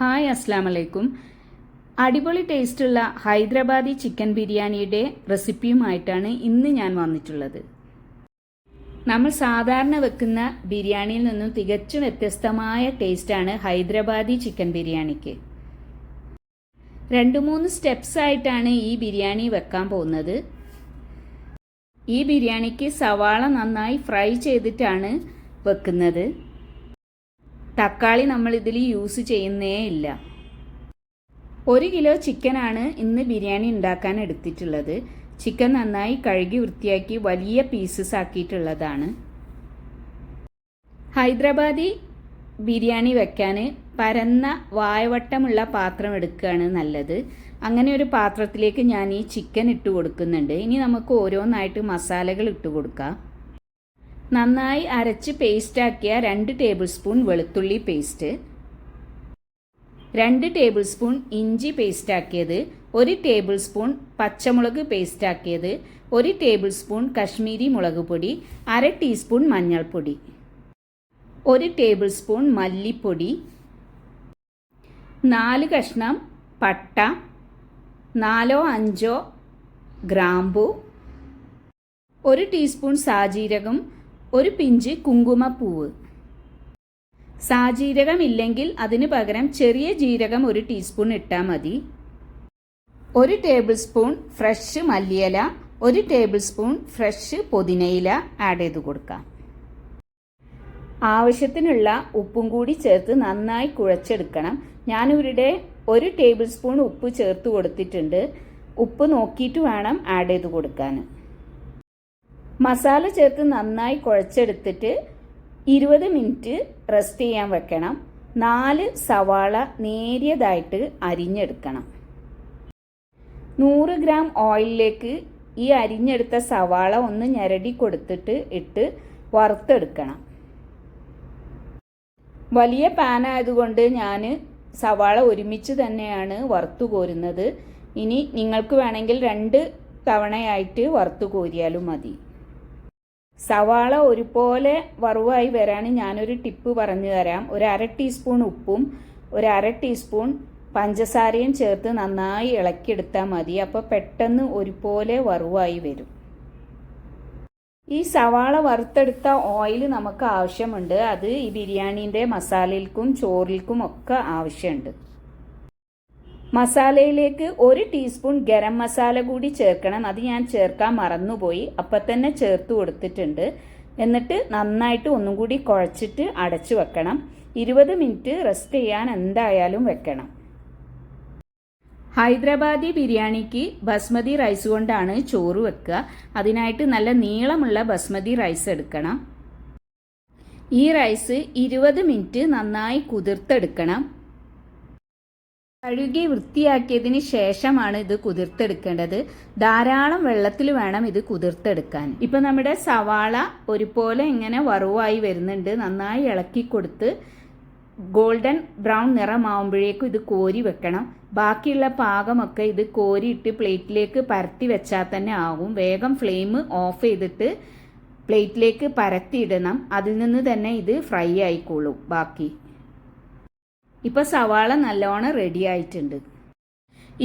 Hi അസ്സാം വലൈക്കും അടിപൊളി ടേസ്റ്റുള്ള ഹൈദരാബാദി ചിക്കൻ ബിരിയാണിയുടെ റെസിപ്പിയുമായിട്ടാണ് ഇന്ന് ഞാൻ വന്നിട്ടുള്ളത്. നമ്മൾ സാധാരണ വെക്കുന്ന ബിരിയാണിയിൽ നിന്നും തികച്ചും വ്യത്യസ്തമായ ടേസ്റ്റാണ് ഹൈദരാബാദി ചിക്കൻ ബിരിയാണിക്ക്. രണ്ട് മൂന്ന് സ്റ്റെപ്സ് ആയിട്ടാണ് ഈ ബിരിയാണി വെക്കാൻ പോകുന്നത്. ഈ ബിരിയാണിക്ക് സവാള നന്നായി ഫ്രൈ ചെയ്തിട്ടാണ് വെക്കുന്നത്. തക്കാളി നമ്മൾ ഇതിൽ യൂസ് ചെയ്യുന്നേ ഇല്ല. ഒരു കിലോ ചിക്കനാണ് ഇന്ന് ബിരിയാണി ഉണ്ടാക്കാൻ എടുത്തിട്ടുള്ളത്. ചിക്കൻ നന്നായി കഴുകി വൃത്തിയാക്കി വലിയ പീസസ് ആക്കിയിട്ടുള്ളതാണ്. ഹൈദരാബാദി ബിരിയാണി വെക്കാൻ പരന്ന വായവട്ടമുള്ള പാത്രം എടുക്കുകയാണ് നല്ലത്. അങ്ങനെ ഒരു പാത്രത്തിലേക്ക് ഞാൻ ഈ ചിക്കൻ ഇട്ട് കൊടുക്കുന്നുണ്ട്. ഇനി നമുക്ക് ഓരോന്നായിട്ട് മസാലകൾ ഇട്ട് കൊടുക്കാം. നന്നായി അരച്ച് പേസ്റ്റാക്കിയ രണ്ട് ടേബിൾ സ്പൂൺ വെളുത്തുള്ളി പേസ്റ്റ്. രണ്ട് ടേബിൾ സ്പൂൺ ഇഞ്ചി പേസ്റ്റാക്കിയത് ഒരു ടേബിൾ സ്പൂൺ പച്ചമുളക് പേസ്റ്റാക്കിയത് ഒരു ടേബിൾ സ്പൂൺ കശ്മീരി മുളക് പൊടി അര ടീസ്പൂൺ മഞ്ഞൾപ്പൊടി. ഒരു ടേബിൾ സ്പൂൺ മല്ലിപ്പൊടി. നാല് കഷ്ണം പട്ട. നാലോ അഞ്ചോ ഗ്രാമ്പു. ഒരു ടീസ്പൂൺ സാജീരകം ഒരു പിഞ്ച് കുങ്കുമപ്പൂവ്. സാജീരകം ഇല്ലെങ്കിൽ അതിന് പകരം ചെറിയ ജീരകം ഒരു ടീസ്പൂൺ ഇട്ടാൽ മതി. ഒരു ടേബിൾ സ്പൂൺ ഫ്രഷ് മല്ലിയില ഒരു ടേബിൾ സ്പൂൺ ഫ്രഷ് പുതിനയില ആഡ് ചെയ്ത് കൊടുക്കാം. ആവശ്യത്തിനുള്ള ഉപ്പും കൂടി ചേർത്ത് നന്നായി കുഴച്ചെടുക്കണം. ഞാനിവിടെ ഒരു ടേബിൾ സ്പൂൺ ഉപ്പ് ചേർത്ത് കൊടുത്തിട്ടുണ്ട്. ഉപ്പ് നോക്കിയിട്ട് വേണം ആഡ് ചെയ്ത് കൊടുക്കാൻ. മസാല ചേർത്ത് നന്നായി കുഴച്ചെടുത്തിട്ട് ഇരുപത് മിനിറ്റ് റെസ്റ്റ് ചെയ്യാൻ വെക്കണം. നാല് സവാള നേരിയതായിട്ട് അരിഞ്ഞെടുക്കണം. നൂറ് ഗ്രാം ഓയിലിലേക്ക് ഈ അരിഞ്ഞെടുത്ത സവാള ഒന്ന് ഞരടി കൊടുത്തിട്ട് ഇട്ട് വറുത്തെടുക്കണം. വലിയ പാനായതുകൊണ്ട് ഞാൻ സവാള ഒരുമിച്ച് തന്നെയാണ് വറുത്തു കോരുന്നത്. ഇനി നിങ്ങൾക്ക് വേണമെങ്കിൽ രണ്ട് തവണയായിട്ട് വറുത്തു കോരിയാലും മതി. സവാള ഒരുപോലെ വറുവായി വരാൻ ഞാനൊരു ടിപ്പ് പറഞ്ഞു തരാം. ഒരു അര ടീസ്പൂൺ ഉപ്പും ഒരു അര ടീസ്പൂൺ പഞ്ചസാരയും ചേർത്ത് നന്നായി ഇളക്കിയെടുത്താൽ മതി. അപ്പോൾ പെട്ടെന്ന് ഒരുപോലെ വറുവായി വരും. ഈ സവാള വറുത്തെടുത്ത ഓയിൽ നമുക്ക് ആവശ്യമുണ്ട്. അത് ഈ ബിരിയാണീന്റെ മസാലയിൽക്കും ചോറിൽക്കും ഒക്കെ ആവശ്യമുണ്ട്. മസാലയിലേക്ക് ഒരു ടീസ്പൂൺ ഗരം മസാല കൂടി ചേർക്കണം. അത് ഞാൻ ചേർക്കാൻ മറന്നുപോയി. അപ്പം തന്നെ ചേർത്ത് കൊടുത്തിട്ടുണ്ട്. എന്നിട്ട് നന്നായിട്ട് ഒന്നും കൂടി കുഴച്ചിട്ട് അടച്ചു വെക്കണം. ഇരുപത് മിനിറ്റ് റെസ്റ്റ് ചെയ്യാൻ എന്തായാലും വെക്കണം. ഹൈദരാബാദി ബിരിയാണിക്ക് ബസ്മതി റൈസ് കൊണ്ടാണ് ചോറ് വെക്കുക. അതിനായിട്ട് നല്ല നീളമുള്ള ബസ്മതി റൈസ് എടുക്കണം. ഈ റൈസ് ഇരുപത് മിനിറ്റ് നന്നായി കുതിർത്തെടുക്കണം. കഴുകി വൃത്തിയാക്കിയതിന് ശേഷമാണ് ഇത് കുതിർത്തെടുക്കേണ്ടത്. ധാരാളം വെള്ളത്തിൽ വേണം ഇത് കുതിർത്തെടുക്കാൻ. ഇപ്പം നമ്മുടെ സവാള ഒരുപോലെ ഇങ്ങനെ വറുവായി വരുന്നുണ്ട്. നന്നായി ഇളക്കി കൊടുത്ത് ഗോൾഡൻ ബ്രൗൺ നിറമാവുമ്പോഴേക്കും ഇത് കോരി വെക്കണം. ബാക്കിയുള്ള പാകമൊക്കെ ഇത് കോരിയിട്ട് പ്ലേറ്റിലേക്ക് പരത്തി വെച്ചാൽ തന്നെ ആകും വേഗം ഫ്ലെയിം ഓഫ് ചെയ്തിട്ട് പ്ലേറ്റിലേക്ക് പരത്തിയിടണം. അതിൽ നിന്ന് തന്നെ ഇത് ഫ്രൈ ആയിക്കോളും ബാക്കി. ഇപ്പോൾ സവാള നല്ലോണം റെഡി ആയിട്ടുണ്ട്.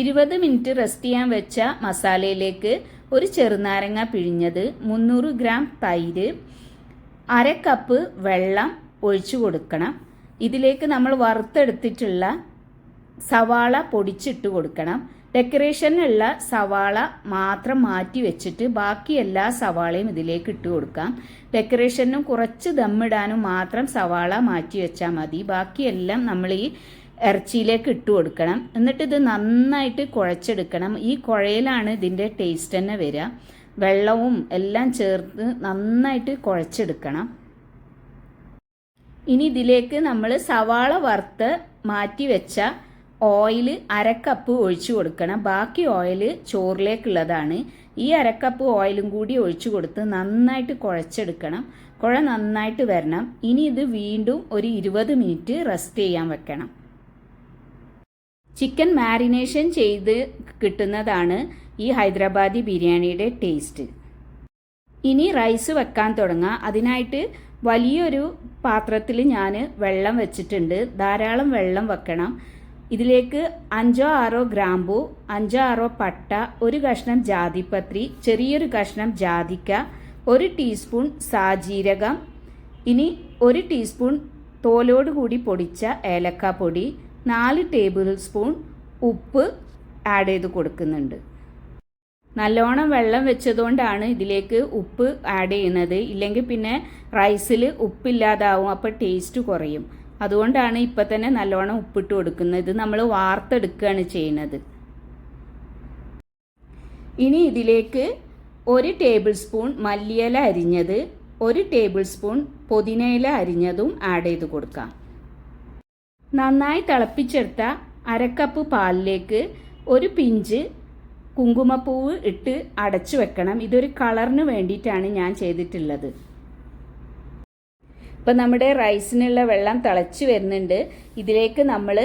ഇരുപത് മിനിറ്റ് റെസ്റ്റ് ചെയ്യാൻ വെച്ച മസാലയിലേക്ക് ഒരു ചെറുനാരങ്ങ പിഴിഞ്ഞത് മുന്നൂറ് ഗ്രാം തൈര് അര കപ്പ് വെള്ളം ഒഴിച്ചു കൊടുക്കണം. ഇതിലേക്ക് നമ്മൾ വറുത്തെടുത്തിട്ടുള്ള സവാള പൊടിച്ചിട്ട് കൊടുക്കണം. ഡെക്കറേഷനുള്ള സവാള മാത്രം മാറ്റി വെച്ചിട്ട് ബാക്കി എല്ലാ സവാളയും ഇതിലേക്ക് ഇട്ട് കൊടുക്കാം. ഡെക്കറേഷനും കുറച്ച് ദമ്മിടാനും മാത്രം സവാള മാറ്റി വെച്ചാൽ മതി. ബാക്കിയെല്ലാം നമ്മൾ ഈ ഇറച്ചിയിലേക്ക് ഇട്ട് കൊടുക്കണം. എന്നിട്ട് ഇത് നന്നായിട്ട് കുഴച്ചെടുക്കണം. ഈ കുഴയിലാണ് ഇതിന്റെ ടേസ്റ്റ് തന്നെ വരിക. വെള്ളവും എല്ലാം ചേർത്ത് നന്നായിട്ട് കുഴച്ചെടുക്കണം. ഇനി ഇതിലേക്ക് നമ്മൾ സവാള വറുത്ത് മാറ്റി വെച്ച ഓയിൽ അരക്കപ്പ് ഒഴിച്ചു കൊടുക്കണം. ബാക്കി ഓയിൽ ചോറിലേക്കുള്ളതാണ്. ഈ അരക്കപ്പ് ഓയിലും കൂടി ഒഴിച്ചു കൊടുത്ത് നന്നായിട്ട് കുഴച്ചെടുക്കണം. കുഴ നന്നായിട്ട് വരണം. ഇനി ഇത് വീണ്ടും ഒരു ഇരുപത് മിനിറ്റ് റെസ്റ്റ് ചെയ്യാൻ വെക്കണം. ചിക്കൻ മാരിനേഷൻ ചെയ്ത് കിട്ടുന്നതാണ് ഈ ഹൈദരാബാദി ബിരിയാണിയുടെ ടേസ്റ്റ് ഇനി റൈസ് വെക്കാൻ തുടങ്ങാം. അതിനായിട്ട് വലിയൊരു പാത്രത്തിൽ ഞാൻ വെള്ളം വെച്ചിട്ടുണ്ട്. ധാരാളം വെള്ളം വെക്കണം. ഇതിലേക്ക് അഞ്ചോ ആറോ ഗ്രാമ്പു അഞ്ചോ ആറോ പട്ട ഒരു കഷ്ണം ജാതിപത്രി ചെറിയൊരു കഷ്ണം ജാതിക്ക ഒരു ടീസ്പൂൺ സാജീരകം ഇനി ഒരു ടീസ്പൂൺ തോലോട് കൂടി പൊടിച്ച ഏലക്കാപ്പൊടി നാല് ടേബിൾ സ്പൂൺ ഉപ്പ് ആഡ് ചെയ്ത് കൊടുക്കുന്നുണ്ട്. നല്ലോണം വെള്ളം വെച്ചതുകൊണ്ടാണ് ഇതിലേക്ക് ഉപ്പ് ആഡ് ചെയ്യുന്നത്. ഇല്ലെങ്കിൽ പിന്നെ റൈസിൽ ഉപ്പില്ലാതാവും അപ്പോൾ ടേസ്റ്റ് കുറയും. അതുകൊണ്ടാണ് ഇപ്പം തന്നെ നല്ലോണം ഉപ്പിട്ട് കൊടുക്കുന്നത്. ഇത് നമ്മൾ വാർത്തെടുക്കുകയാണ് ചെയ്യുന്നത്. ഇനി ഇതിലേക്ക് ഒരു ടേബിൾ സ്പൂൺ മല്ലിയില അരിഞ്ഞത് ഒരു ടേബിൾ സ്പൂൺ പുതിനയില അരിഞ്ഞതും ആഡ് ചെയ്ത് കൊടുക്കാം. നന്നായി തിളപ്പിച്ചെടുത്ത അരക്കപ്പ് പാലിലേക്ക് ഒരു പിഞ്ച് കുങ്കുമപ്പൂവ് ഇട്ട് അടച്ചു വെക്കണം. ഇതൊരു കളറിന് വേണ്ടിയിട്ടാണ് ഞാൻ ചെയ്തിട്ടുള്ളത്. ഇപ്പം നമ്മുടെ റൈസിനുള്ള വെള്ളം തിളച്ച് വരുന്നുണ്ട്. ഇതിലേക്ക് നമ്മൾ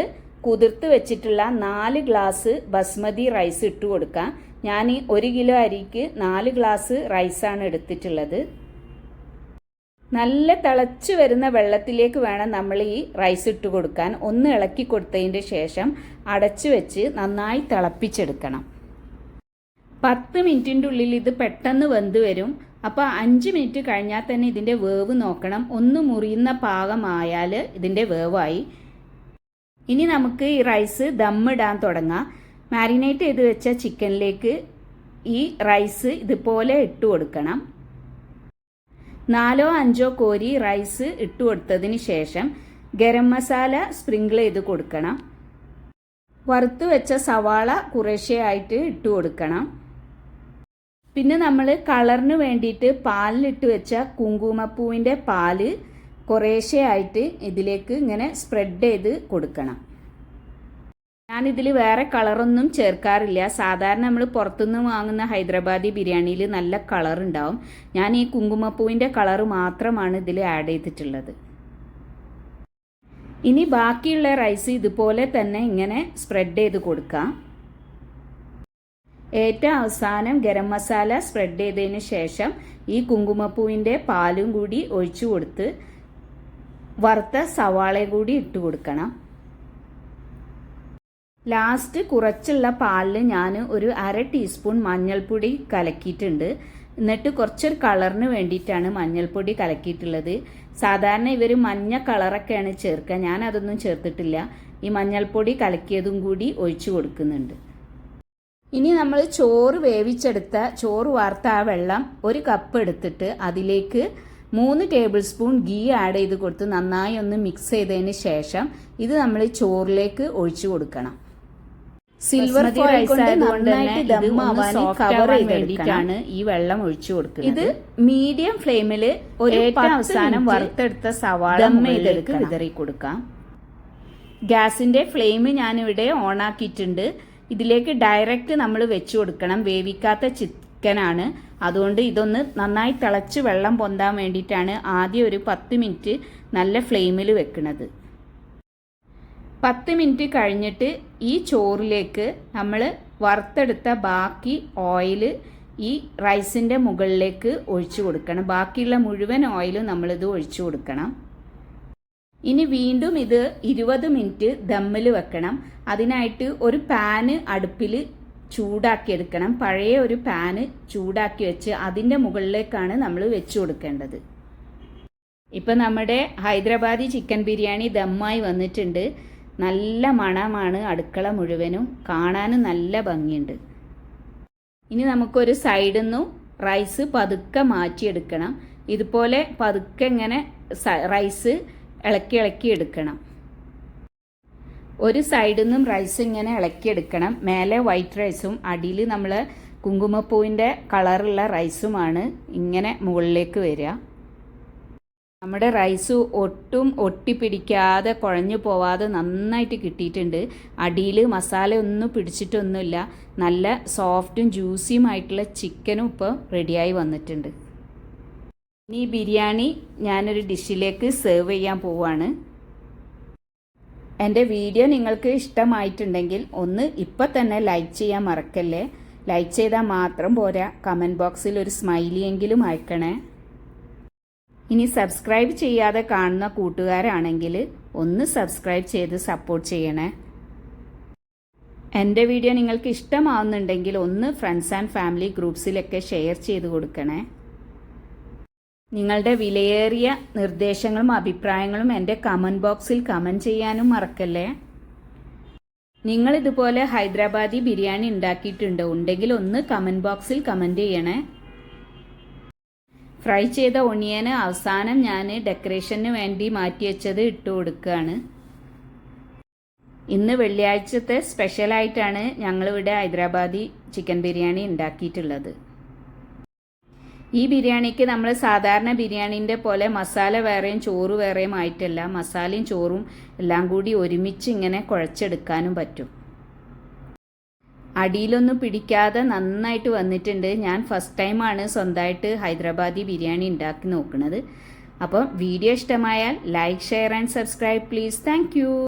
കുതിർത്ത് വെച്ചിട്ടുള്ള നാല് ഗ്ലാസ് ബസ്മതി റൈസ് ഇട്ട് കൊടുക്കാം. ഞാൻ ഒരു കിലോ അരിക്ക് നാല് ഗ്ലാസ് റൈസാണ് എടുത്തിട്ടുള്ളത്. നല്ല തിളച്ച് വരുന്ന വെള്ളത്തിലേക്ക് വേണം നമ്മൾ ഈ റൈസ് ഇട്ട് കൊടുക്കാൻ. ഒന്ന് ഇളക്കി കൊടുത്തതിന്റെ ശേഷം അടച്ചു വെച്ച് നന്നായി തിളപ്പിച്ചെടുക്കണം. പത്ത് മിനിറ്റിന്റെ ഉള്ളിൽ ഇത് പെട്ടെന്ന് വെന്ത് വരും. അപ്പോൾ അഞ്ച് മിനിറ്റ് കഴിഞ്ഞാൽ തന്നെ ഇതിന്റെ വേവ് നോക്കണം. ഒന്ന് മുറിയുന്ന പാകമായാൽ ഇതിന്റെ വേവായി. ഇനി നമുക്ക് ഈ റൈസ് ദമ്മിടാൻ തുടങ്ങാം. മാരിനേറ്റ് ചെയ്ത് വെച്ച ചിക്കനിലേക്ക് ഈ റൈസ് ഇതുപോലെ ഇട്ട് കൊടുക്കണം. നാലോ അഞ്ചോ കോരി റൈസ് ഇട്ട് കൊടുത്തതിന് ശേഷം ഗരം മസാല സ്പ്രിങ്കിൾ ചെയ്ത് കൊടുക്കണം. വറുത്ത് വെച്ച സവാള കുറേശ്ശെയായിട്ട് ഇട്ട് കൊടുക്കണം. പിന്നെ നമ്മൾ കളറിന് വേണ്ടിയിട്ട് പാലിലിട്ട് വെച്ച കുങ്കുമപ്പൂവിന്റെ പാൽ കുറേശ്ശെയായിട്ട് ഇതിലേക്ക് ഇങ്ങനെ സ്പ്രെഡ് ചെയ്ത് കൊടുക്കണം. ഞാനിതിൽ വേറെ കളറൊന്നും ചേർക്കാറില്ല. സാധാരണ നമ്മൾ പുറത്തുനിന്ന് വാങ്ങുന്ന ഹൈദരാബാദി ബിരിയാണിയിൽ നല്ല കളർ ഉണ്ടാവും. ഞാൻ ഈ കുങ്കുമപ്പൂവിന്റെ കളർ മാത്രമാണ് ഇതിൽ ആഡ് ചെയ്തിട്ടുള്ളത്. ഇനി ബാക്കിയുള്ള റൈസ് ഇതുപോലെ തന്നെ ഇങ്ങനെ സ്പ്രെഡ് ചെയ്ത് കൊടുക്കാം. ഏറ്റവും അവസാനം ഗരം മസാല സ്പ്രെഡ് ചെയ്തതിന് ശേഷം ഈ കുങ്കുമപ്പൂവിന്റെ പാലും കൂടി ഒഴിച്ചു കൊടുത്ത് വറുത്ത സവാള കൂടി ഇട്ട് കൊടുക്കണം. ലാസ്റ്റ് കുറച്ചുള്ള പാലിൽ ഞാൻ ഒരു അര ടീസ്പൂൺ മഞ്ഞൾപ്പൊടി കലക്കിയിട്ടുണ്ട്. എന്നിട്ട് കുറച്ചൊരു കളറിന് വേണ്ടിയിട്ടാണ് മഞ്ഞൾപ്പൊടി കലക്കിയിട്ടുള്ളത്. സാധാരണ ഇവർ മഞ്ഞ കളറൊക്കെയാണ് ചേർക്കുക. ഞാൻ അതൊന്നും ചേർത്തിട്ടില്ല. ഈ മഞ്ഞൾപ്പൊടി കലക്കിയതും കൂടി ഒഴിച്ചു കൊടുക്കുന്നുണ്ട്. ഇനി നമ്മൾ ചോറ് വേവിച്ചെടുത്ത ചോറ് വാർത്ത ആ വെള്ളം ഒരു കപ്പ് എടുത്തിട്ട് അതിലേക്ക് മൂന്ന് ടേബിൾ സ്പൂൺ ഗീ ആഡ് ചെയ്ത് കൊടുത്ത് നന്നായി ഒന്ന് മിക്സ് ചെയ്തതിന് ശേഷം ഇത് നമ്മൾ ചോറിലേക്ക് ഒഴിച്ചു കൊടുക്കണം. സിൽവർ കവർ വേണ്ടിയിട്ടാണ് ഈ വെള്ളം ഒഴിച്ചു കൊടുക്കുന്നത്. ഇത് മീഡിയം ഫ്ലെയിമിൽ ഒരു അവസാനം വറുത്തെടുത്ത സവാള ഇതിലേക്ക് വിതറി കൊടുക്കാം ഗ്യാസിന്റെ ഫ്ലെയിം ഞാനിവിടെ ഓണാക്കിയിട്ടുണ്ട് ഇതിലേക്ക് ഡയറക്റ്റ് നമ്മൾ വെച്ച് കൊടുക്കണം. വേവിക്കാത്ത ചിക്കനാണ് അതുകൊണ്ട് ഇതൊന്ന് നന്നായി തിളച്ച് വെള്ളം പൊന്താൻ വേണ്ടിയിട്ടാണ് ആദ്യം ഒരു പത്ത് മിനിറ്റ് നല്ല ഫ്ലെയിമിൽ വെക്കുന്നത് പത്ത് മിനിറ്റ് കഴിഞ്ഞിട്ട് ഈ ചോറിലേക്ക് നമ്മൾ വറുത്തെടുത്ത ബാക്കി ഓയിൽ ഈ റൈസിന്റെ മുകളിലേക്ക് ഒഴിച്ചു കൊടുക്കണം. ബാക്കിയുള്ള മുഴുവൻ ഓയിലും നമ്മളിത് ഒഴിച്ചു കൊടുക്കണം. ഇനി വീണ്ടും ഇത് ഇരുപത് മിനിറ്റ് ദമ്മിൽ വെക്കണം. അതിനായിട്ട് ഒരു പാന് അടുപ്പിൽ ചൂടാക്കിയെടുക്കണം പഴയ ഒരു പാന് ചൂടാക്കി വെച്ച് അതിന്റെ മുകളിലേക്കാണ് നമ്മൾ വെച്ച് കൊടുക്കേണ്ടത്. ഇപ്പം നമ്മുടെ ഹൈദരാബാദി ചിക്കൻ ബിരിയാണി ദമ്മായി വന്നിട്ടുണ്ട്. നല്ല മണമാണ് അടുക്കള മുഴുവനും. കാണാനും നല്ല ഭംഗിയുണ്ട്. ഇനി നമുക്കൊരു സൈഡിൽ നിന്നും റൈസ് പതുക്കെ മാറ്റിയെടുക്കണം. ഇതുപോലെ പതുക്കെ ഇങ്ങനെ റൈസ് ഇളക്കി ഇളക്കി എടുക്കണം. ഒരു സൈഡിൽ നിന്നും റൈസ് ഇങ്ങനെ ഇളക്കി എടുക്കണം. മേലെ വൈറ്റ് റൈസും അടിയിൽ നമ്മൾ കുങ്കുമപ്പൂവിന്റെ കളറുള്ള റൈസുമാണ് ഇങ്ങനെ മുകളിലേക്ക് വരിക. നമ്മുടെ റൈസ് ഒട്ടും ഒട്ടിപ്പിടിക്കാതെ കുഴഞ്ഞു പോവാതെ നന്നായിട്ട് കിട്ടിയിട്ടുണ്ട്. അടിയിൽ മസാല ഒന്നും പിടിച്ചിട്ടൊന്നുമില്ല. നല്ല സോഫ്റ്റും ജ്യൂസിയുമായിട്ടുള്ള ചിക്കനും ഇപ്പോൾ റെഡിയായി വന്നിട്ടുണ്ട്. ഇനി ബിരിയാണി ഞാനൊരു ഡിഷിലേക്ക് സെർവ് ചെയ്യാൻ പോവാണ്. എന്റെ വീഡിയോ നിങ്ങൾക്ക് ഇഷ്ടമായിട്ടുണ്ടെങ്കിൽ ഒന്ന് ഇപ്പം തന്നെ ലൈക്ക് ചെയ്യാൻ മറക്കല്ലേ? ലൈക്ക് ചെയ്താൽ മാത്രം പോരാ. കമന്റ് ബോക്സിൽ ഒരു സ്മൈലിയെങ്കിലും അയക്കണേ. ഇനി സബ്സ്ക്രൈബ് ചെയ്യാതെ കാണുന്ന കൂട്ടുകാരാണെങ്കിൽ ഒന്ന് സബ്സ്ക്രൈബ് ചെയ്ത് സപ്പോർട്ട് ചെയ്യണേ. എന്റെ വീഡിയോ നിങ്ങൾക്ക് ഇഷ്ടമാവുന്നുണ്ടെങ്കിൽ ഒന്ന് ഫ്രണ്ട്സ് ആൻഡ് ഫാമിലി ഗ്രൂപ്പ്സിലൊക്കെ ഷെയർ ചെയ്ത് കൊടുക്കണേ. നിങ്ങളുടെ വിലയേറിയ നിർദ്ദേശങ്ങളും അഭിപ്രായങ്ങളും എന്റെ കമന്റ് ബോക്സിൽ കമന്റ് ചെയ്യാനും മറക്കല്ലേ? നിങ്ങൾ ഇതുപോലെ ഹൈദരാബാദി ബിരിയാണി ഉണ്ടാക്കിയിട്ടുണ്ടോ ഉണ്ടെങ്കിൽ ഒന്ന് കമന്റ് ബോക്സിൽ കമന്റ് ചെയ്യണേ. ഫ്രൈ ചെയ്ത ഒണിയന് അവസാനം ഞാൻ ഡെക്കറേഷന് വേണ്ടി മാറ്റി വെച്ചത് ഇട്ട് കൊടുക്കുകയാണ് ഇന്ന് വെള്ളിയാഴ്ചത്തെ സ്പെഷ്യലായിട്ടാണ് ഞങ്ങളിവിടെ ഹൈദരാബാദി ചിക്കൻ ബിരിയാണി ഉണ്ടാക്കിയിട്ടുള്ളത്. ഈ ബിരിയാണിക്ക് നമ്മൾ സാധാരണ ബിരിയാണീന്റെ പോലെ മസാല വേറെയും ചോറ് വേറെയും ആയിട്ടല്ല. മസാലയും ചോറും എല്ലാം കൂടി ഒരുമിച്ച് ഇങ്ങനെ കുഴച്ചെടുക്കാനും പറ്റും. അടിയിലൊന്നും പിടിക്കാതെ നന്നായിട്ട് വന്നിട്ടുണ്ട്. ഞാൻ ഫസ്റ്റ് ടൈമാണ് സ്വന്തമായിട്ട് ഹൈദരാബാദി ബിരിയാണി ഉണ്ടാക്കി നോക്കുന്നത്. അപ്പോൾ വീഡിയോ ഇഷ്ടമായാൽ like share and subscribe please thank